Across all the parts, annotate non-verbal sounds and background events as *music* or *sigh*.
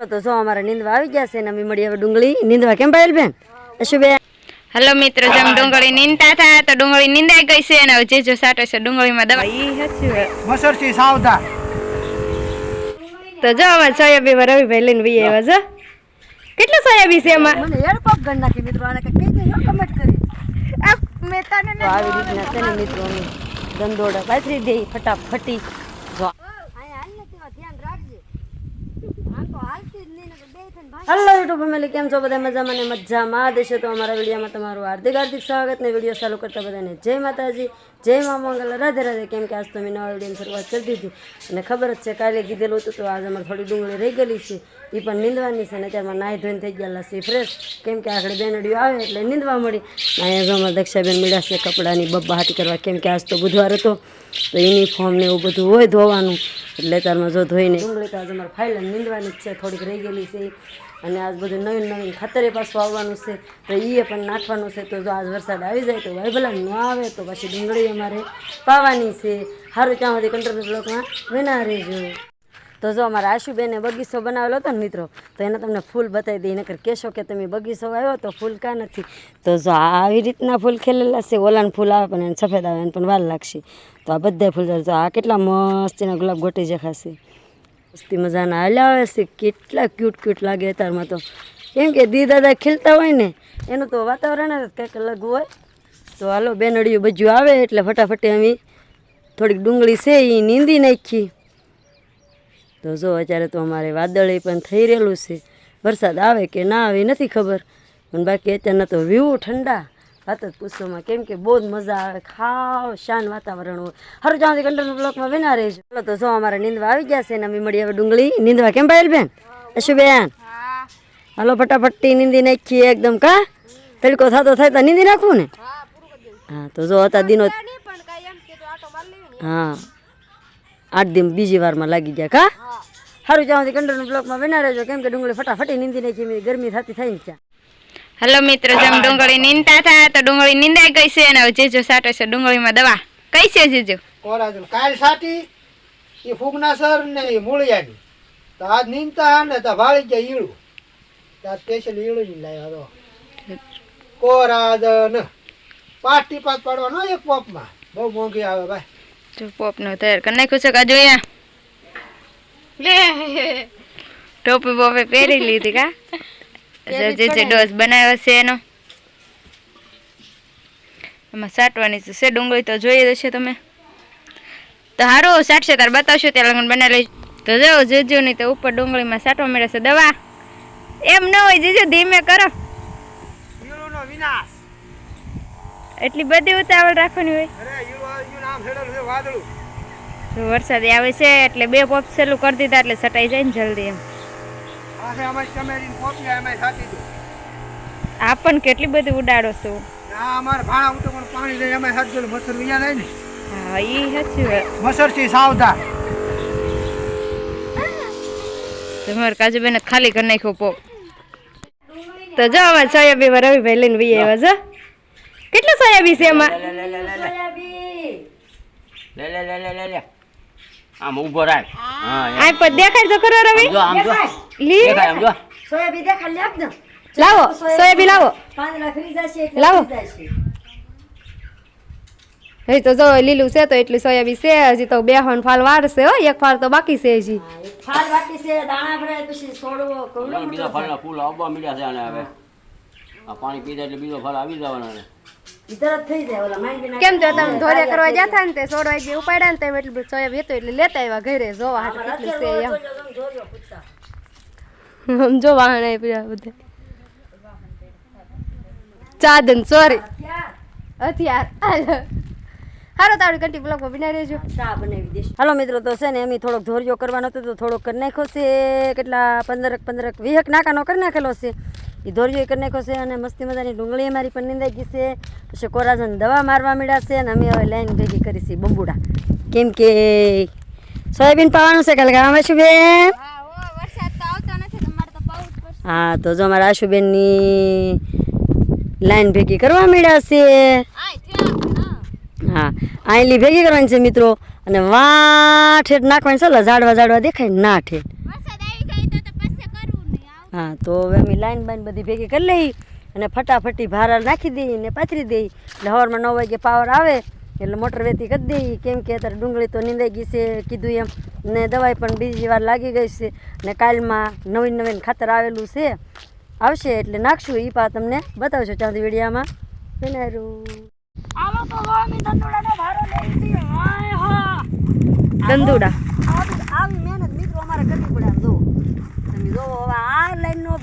તો જો અમારા નીંદવા આવી ગયા છે ને અમે મળી હવે ડુંગળી નીંદવા કેમ પાયેલ બેન અશુબેન હલો મિત્રો જેમ ડુંગળી નીંદતા હતા તો ડુંગળી નીંદાઈ ગઈ છે અને જે જો સાટો છે ડુંગળીમાં દવા સાવધાન. તો જો હવે સોયાબી માં રવિભાઈ લઈને ભાઈ આવ્યા જો. કેટલું સોયાબી છે એમાં? મને હેડ પગ ગણ નાખી મિત્રો આને કંઈક કહી કમેન્ટ કરી. તો આવી રીતના છે ને મિત્રો અમે દંદોડા પાથરી દે ફટાફટી જો. હેલો યુટ્યુબ ફેમિલી કેમ છો? બધા મજામાં ને મજામાં દેશે તો અમારા વિડીયોમાં તમારું હાર્દિક હાર્દિક સ્વાગત ને વીડિયો ચાલુ કરતા બધાને જય માતાજી. જય મા મંગલ, રાધે રાધે, કેમ કે આજ તો મેં નવા વિડીયોની શરૂઆત કરી દીધી. અને ખબર જ છે કાલે કીધેલું હતું તો આજે અમારે થોડી ડુંગળી રહી ગયેલી છે. એ પણ નીંદવાની છે ને અત્યારમાં નાહી ધોઈને થઈ ગયેલા છે ફ્રેશ કેમ કે આગળ બેનડીઓ આવે એટલે નીંદવા મળી. અહીંયા જો અમારા દક્ષાબેન મળ્યા છે કપડાની બબ્બાહાટી કરવા. કેમ કે આજ તો બુધવાર હતો, તો યુનિફોર્મ ને એવું બધું હોય ધોવાનું. એટલે તારમાં જો ધોઈને ડુંગળી તો આજે અમારે ફાઇલ નીંદવાની જ છે, થોડીક રહી ગયેલી છે. અને આજ બધું નવીન નવીન ખાતરે પાછું આવવાનું છે. તો એ પણ નાખવાનું છે. તો જો આજ વરસાદ આવી જાય તો ભાઈ ભલા ન આવે તો પછી ડુંગળી અમારે પાવાની છે. સારું ત્યાં સુધી કંટ્રોલ બ્લોકમાં વિના રહેજો. તો જો અમારા આશુબેને બગીચો બનાવેલો હતો ને મિત્રો, તો એને તમને ફૂલ બતાવી દઈ નકર કહેશો કે તમે બગીચો આવ્યો તો ફૂલ કાં નથી? તો જો આવી રીતના ફૂલ ખેલેલા છે. ઓલાને ફૂલ આવે પણ એને સફેદ આવે, એને પણ વાર લાગશે. તો આ બધા ફૂલ જો આ કેટલા મસ્ત એના ગુલાબ ગોટી જખાશે મસ્તી મજાના હાલ્યા આવે છે. કેટલા ક્યુટ ક્યુટ લાગે અત્યારમાં તો. કેમ કે દી દાદા ખીલતા હોય ને, એનું તો વાતાવરણ જ કંઈક અલગ હોય. તો હાલો બેનડિયું બજુ આવે એટલે ફટાફટ અમે થોડીક ડુંગળી છે એ નીંદી નાખી. તો જો અત્યારે તો અમારે વાદળે પણ થઈ રહેલું છે. વરસાદ આવે કે ના આવે નથી ખબર. પણ બાકી અત્યારના તો વ્યૂ ઠંડા. વાત જ પૂછોમાં કેમ કે બહુ જ મજા આવે ખાવ શાન વાતાવરણ હોય. હરું જ્યાં સુધી કંટ્રોલ બ્લોકમાં બેના રહેજો. ચાલો તો જો અમારા નીંદવા આવી ગયા છે ને અમે મળી હવે ડુંગળી. નીંદવા કેમ ભાઈ બેન? અશુબેન? હાલો ફટાફટી નીંદી નાખીએ એકદમ કા? તડકો થતો થાય તો નીંદી નાખવું ને? હા તો જો હતા દિનો હા. આઠ દિન બીજી વારમાં લાગી ગયા કા? સારું જ્યાં સુધી કંટ્રોલ બ્લોકમાં બેના રહેજો. કેમ કે ડુંગળી ફટાફટી નીંદી નાખી ગરમી થતી થાય ને ત્યાં. હલો મિત્રો જેમ ડુંગળી નીંદતા હતા તો ડુંગળી નીંદાઈ ગઈ છે અને હવે જે જો સાટે છે ડુંગળીમાં દવા. કઈ છે જીજુ? કોરાજન કાલ સાટી એ ફૂગના સર ને એ મૂળિયાની. તો આજ નીંદતા ને તો ભાળી ગયા ઈળું. ત્યાં સ્પેશિયલ ઈળું ની લાવ્યા તો કોરાજન. પાંચ ટીપાત પાડવાનો એક પોપમાં. બહુ મોંઘી આવે ભાઈ. જો પોપ નો તૈયાર કરી નાખ્યું છે કાજુ અહીંયા લે. ટોપી બોપી પહેરી લીધી કા? *laughs* જો જે જે બનાવ્યો છે એનો. એમાં સાટવાની છે ડુંગળી તો જોઈએ જશે તમે. તો હારું સાટશે તાર બતાવશો ત્યાં લગન બનાવી લઈશ. તો જો જીજુ ની તો ઉપર ડુંગળીમાં સાટવા મળે છે દવા. એમ ન હોય જીજુ ધીમે કરો. એટલી બધી ઉતાવળ રાખવાની હોય. વરસાદ આવે છે એટલે બે પોપ સેલું કરી દીધા એટલે સટાઈ જાય ને જલ્દી એમ. આપણ કેટલી બધી ઉડાડો છું? અમારે ભાણા ઉતો પણ પાણી લઈ અમે સાચી દો મસર વિયા જાય ને. હા ઈ સાચું છે સાવધાન. તમારે કાજુબેન ખાલી કરી નાખ્યો પોપ. તો જો અમારે સોયાબી માં રવિભાઈ લઈને વી આવ્યા જો કેટલું સોયાબી છે એમાં? લે લે લે લે લે લે. આમ ઊભો રાખ. હા આ પર દેખાય તો કરો રવિ. જો આમ જો. લી. દેખાય આમ જો. સોયાબી દેખાય આપ ને. લાવો સોયાબી લાવો. પાંદડા ખરી જશે એટલે લાવો. હજી તો જો લીલું છે તો એટલી સોયાબી છે હજી તો બે હોન ફાલ વાર છે હો એક ફાલ તો બાકી છે હજી. ફાલ બાકી છે દાણા ભરાય પછી છોડવો બીજા ફૂલ આવવા મળ્યા છે અને હવે. આ પાણી પીધા એટલે બીજો ફળ આવી જવાનો કેમ જો તમે ધોરે કરવા જતા ને તે સોડવા જે ઉપાડ્યા ને તેમ એટલું સોયાબી હતું એટલે લેતા આવ્યા ઘરે જોવા હાટુ કેટલી છે એમ. જોજો, જોજો, જોજો, પૂછતા. આમ જો વાહન આપ્યા બધા. ચાદન સોરી હથિયાર. હારો તારું કંટી બ્લોકમાં બિના રહેજો. ચા બનાવી દઈશ. હાલો મિત્રો તો છે ને એમ થોડોક ધોરિયો કરવાનો હતો તો થોડોક કરી નાખ્યો છે. કેટલા પંદરક પંદરક વીહક નાકાનો કરી નાખેલો છે. એ ધોરિયો કરી નાખ્યો છે અને મસ્તી મજાની ડુંગળી મારી પણ નિંદાઈ ગઈ છે. પછી કોરાજન દવા મારવા મળ્યા છે અને અમે હવે લાઈન ભેગી કરી છે બંબુડા. કેમ કે સોયાબીન પાવાનું છે કાલે કામ શું બેન હા તો જો અમારા આશુબેનની લાઈન ભેગી કરવા મળ્યા છે. હા. આઈલી ભેગી કરવાની છે મિત્રો. અને વાઠેઠ નાખવાની ચાલો ઝાડવા ઝાડવા દેખાય ના ઠેઠ વરસાદ આવી જાય તો તો પછી કરવું હા તો હવે અમે લાઈન બાઈન બધી ભેગી કરી લઈ અને ફટાફટી ભારા નાખી દઈએ ને પાથરી દઈ. એટલે સવારમાં નવ વાગે પાવર આવે એટલે મોટર વેતી કરી દઈ. કેમ કે અત્યારે ડુંગળી તો નીંદાઈ ગઈ છે કીધું એમ. ને દવાઈ પણ બીજી વાર લાગી ગઈ છે. ને કાલમાં નવીન નવીન ખાતર આવેલું છે. આવશે એટલે નાખશું. એ પા તમને બતાવશો ચાંદી વિડીયામાં. દંદુડા આવી મહેનત મિત્રો અમારે કરવી પડે આમ જો તમે જો હવે આ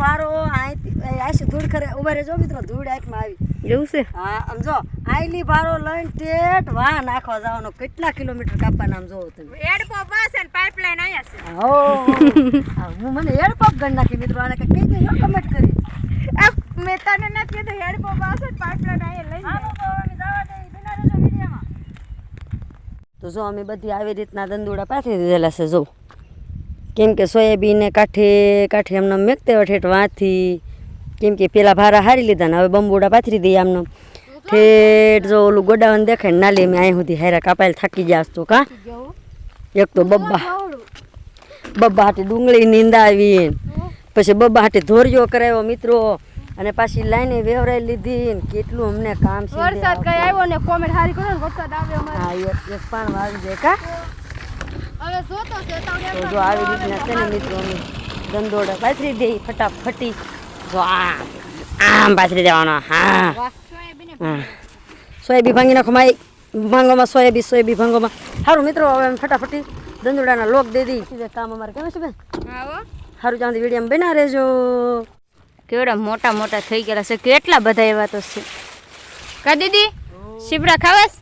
ભારો અહીંથી ધૂળ ખરે. ઊભા રહેજો મિત્રો ધૂળ આંખમાં આવી. એવું છે? હા આમ જો આઈલી પારો લઈને ટેટ વાહ નાખવા જવાનો. કેટલા કિલોમીટર કાપવાના આમ જોવો તમે? એડપો બસ અને પાઇપલાઇન અહીંયા છે. હો. હા, મને હેડ પગ ગણ નાખી મિત્રો આને કઈ કહી દે કમેન્ટ કરી. મેં તને નથી કીધું હેડપો બસ અને પાઇપલાઇન અહીંયા લઈ જાય. તો જો અમે બધી આવી રીતના દંદુડા પાથરી દીધેલા છે જો. કેમ કે સોયાબીનને કાંઠે કાંઠે એમને મેકતે ઠેઠ વાંથી. કેમ કે પેલા ભારા હારી લીધા ને હવે બંબુડા પાથરી દઈએ આમને. ઠેઠ જો ઓલું ગોડાવન દેખાય ને નાલી અમે અહીં સુધી હારા કાપાયેલ થાકી જાસ તો કા? એક તો બબ્બા બબ્બા હાટે ડુંગળી નીંદાવી પછી બબ્બા હાટે ધોરિયો કરાવ્યો મિત્રો. અને પાછી લાઈને વેવરાઈ લીધી ને કેટલું અમને કામ છે. વરસાદ કઈ આવ્યો ને કોમેન્ટ હારી કરો વરસાદ આવ્યો હા એક પાણ વાવી જાય કા? તો જો આવી રીતના છે. ને મિત્રો અમે પાથરી દઈ ફટાફટી. જો આમ પાથરી દેવાનો હા. સોયાબી ભાંગી નાખો. માઈ ભાંગોમાં સોયાબી સોયાબી ભાંગોમાં. સારું મિત્રો હવે ફટાફટી દંદોડાના લોક દઈ દઈ કામ અમારે કેમ છે બેન? સારું ચાંદી વીડિયો બના રહેજો. કેવડા મોટા મોટા થઈ ગયેલા છે કેટલા બધા એવા તો છે. કા દીદી? શીપડા ખાવાસ?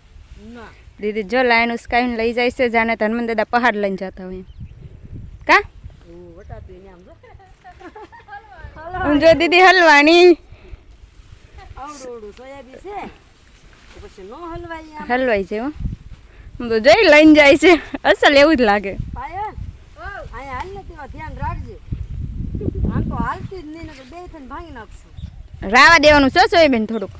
દીદી જો લાઈન ઉસકાવીને લઈ જાય છે જાણે હનુમાન દાદા પહાડ લઈને જતા હોય. કા? હું જો દીદી હલવાની. હલવાઈ છે હો. તો જોઈ લઈને જાય છે. અસલ એવું જ લાગે. રાવા દેવાનું છે સોયાબીન થોડુંક?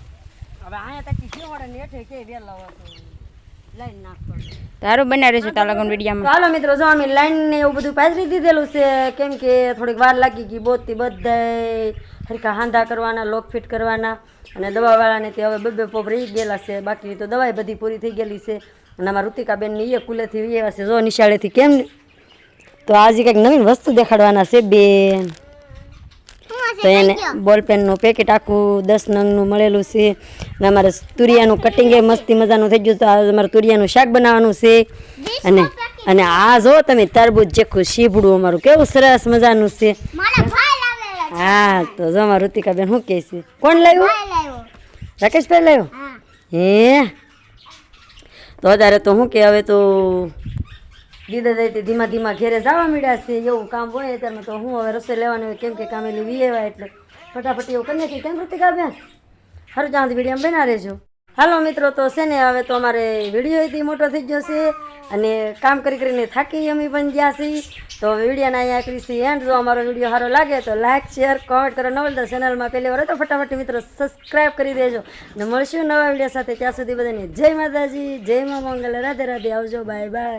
હવે અહીંયા તકી શેવાડે નેઠે કે વેલા હોય તો લાઈન નાખવાનું તારું બનાવી રહેશે તાલાગણ વિડીયામાં. ચાલો મિત્રો જો અમે લાઈન ને એવું બધું પાથરી દીધેલું છે કેમ કે થોડીક વાર લાગી ગઈ બોતથી બધાય. હરખા હાંધા કરવાના લોક ફિટ કરવાના અને દવાવાળાને તે હવે બબે પોપ રહી ગયેલા છે. બાકી તો દવાઈ બધી પૂરી થઈ ગયેલી છે. અને અમારા ઋતિકાબેનની એ કુલેથી એવા છે. જો નિશાળેથી કેમ તો આજે કંઈક નવીન વસ્તુ દેખાડવાના છે બેન. તો એને બોલપેનનું પેકેટ આખું દસ નંગનું મળેલું છે. અને અમારે તુરિયાનું કટિંગ એ મસ્તી મજાનું થઈ ગયું તો અમારે તુરિયાનું શાક બનાવવાનું છે. અને અને આ જો તમે તરબૂચ જેખું શીભડું અમારું. કેવું સરસ મજાનું છે. હા તો જો અમારું ઋતિકાબેન શું કહે છે? કોણ લાવ્યું? રાકેશભાઈ લાવ્યો? હે? તો અત્યારે તો શું કે હવે તો દીદા દઈતી ધીમા ધીમા ઘેરે જવા મળ્યા છે, એવું કામ હોય અત્યારમાં તો હું હવે રસોઈ લેવાનું હોય કેમ કે કામેલી વી એવા એટલે. ફટાફટ એવું કરી નાખી કેમ ઋતિકા બેન? હર ચાંદ વીડિયો બના રહેજો. હાલો મિત્રો, તો છે ને હવે તો અમારે વીડિયો એથી મોટો થઈ ગયો છે અને કામ કરી કરીને થાકી અમે પણ ગયા છીએ. તો વિડીયોને અહીંયા કરી છે એન્ડ જો અમારો વીડિયો સારો લાગે તો લાઇક શેર કોમેન્ટ કરો. નવલદા ચેનલમાં પહેલી વાર તો ફટાફટ મિત્રો સબસ્ક્રાઈબ કરી દેજો. અને મળશું નવા વીડિયો સાથે. ત્યાં સુધી બધાને જય માતાજી, જય મા મંગલ. રાધે રાધે. આવજો. Bye bye